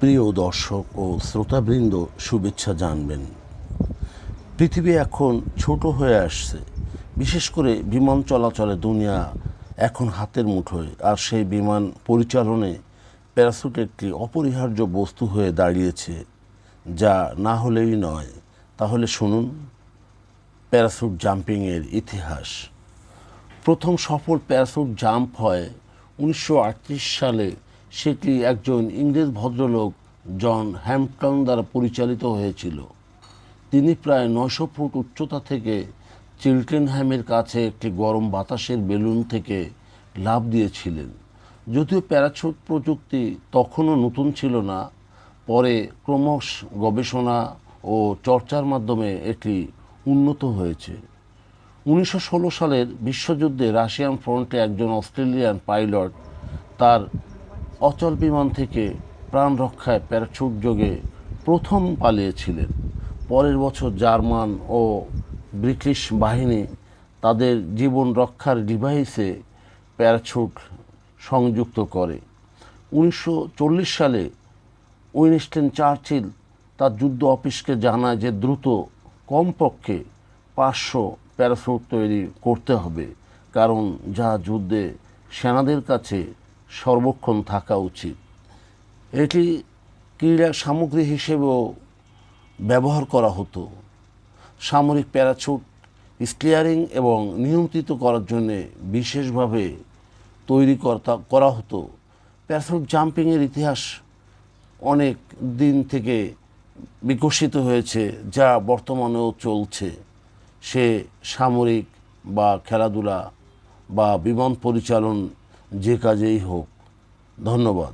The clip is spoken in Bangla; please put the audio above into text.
প্রিয় দর্শক ও শ্রোতাবৃন্দ, শুভেচ্ছা জানবেন। পৃথিবী এখন ছোট হয়ে আসছে। বিশেষ করে বিমান চলাচলে দুনিয়া এখন হাতের মুঠোয়, আর সেই বিমান পরিচালনে প্যারাসুট একটি অপরিহার্য বস্তু হয়ে দাঁড়িয়েছে, যা না হলেই নয়। তাহলে শুনুন, প্যারাসুট জাম্পিংয়ের ইতিহাস। প্রথম সফল প্যারাসুট জাম্প হয় উনিশশো আটত্রিশ সালে সেটি একজন ইংরেজ ভদ্রলোক জন হ্যাম্পটন দ্বারা পরিচালিত হয়েছিল? তিনি প্রায় নয়শো ফুট উচ্চতা থেকে চিলটেনহ্যামের কাছে একটি গরম বাতাসের বেলুন থেকে লাফ দিয়েছিলেন। যদিও প্যারাছুট প্রযুক্তি তখনও নতুন ছিল না, পরে ক্রমশ গবেষণা ও চর্চার মাধ্যমে এটি উন্নত হয়েছে। উনিশশো ষোলো সালের বিশ্বযুদ্ধে রাশিয়ান ফ্রন্টে একজন অস্ট্রেলিয়ান পাইলট তার অচল বিমান থেকে প্রাণ রক্ষায় প্যারাচুট যোগে প্রথম পালিয়েছিলেন। পরের বছর জার্মান ও ব্রিটিশ বাহিনী তাদের জীবন রক্ষার ডিভাইসে প্যারাচুট সংযুক্ত করে। উনিশশো চল্লিশ সালে উইনস্টেন চার্চিল তার যুদ্ধ অফিসকে জানায় যে দ্রুত কমপক্ষে পাঁচশো প্যারাসুট তৈরি করতে হবে, কারণ যা যুদ্ধে সেনাদের কাছে সর্বক্ষণ থাকা উচিত। এটি ক্রীড়া সামগ্রী হিসেবেও ব্যবহার করা হতো। সামরিক প্যারাছুট স্টিয়ারিং এবং নিয়ন্ত্রিত করার জন্যে বিশেষভাবে তৈরি করতা করা হতো। প্যারাসুট জাম্পিংয়ের ইতিহাস অনেক দিন থেকে বিকশিত হয়েছে, যা বর্তমানেও চলছে। সে সামরিক বা খেলাধুলা বা বিমান পরিচালন যে কাজেই হোক ধন্যবাদ।